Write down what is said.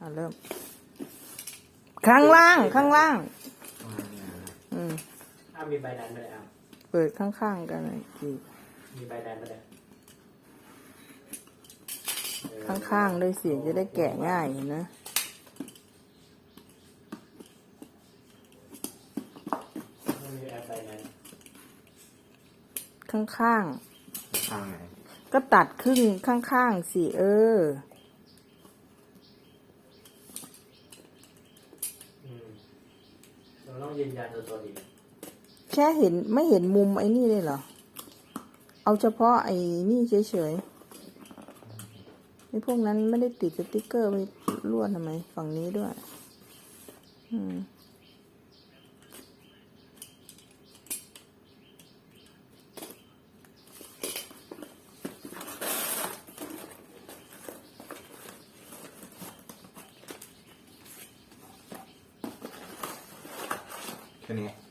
อะเริ่ม ข้างล่าง ข้างล่าง อืมอ้าวมีใบดันไปเลยอ้าวเปิดข้างๆกันหน่อยอีกมีใบดันไปเลยเออข้างๆด้วยสิจะได้แกะง่ายเห็นนะไม่มีแอปใบดันข้างข้างไหนๆก็ตัดครึ่งข้างๆสิเอออืมเรา ต้องยืนยันตัวตนอีกแค่เห็นไม่เห็นมุมไอ้นี่เลยเหรอ เอาเฉพาะไอ้นี่เฉยๆไอ้พวกนั้นไม่ได้ติดสติกเกอร์ไปล้วนทำไม ฝั่งนี้ด้วย อืม แค่นี้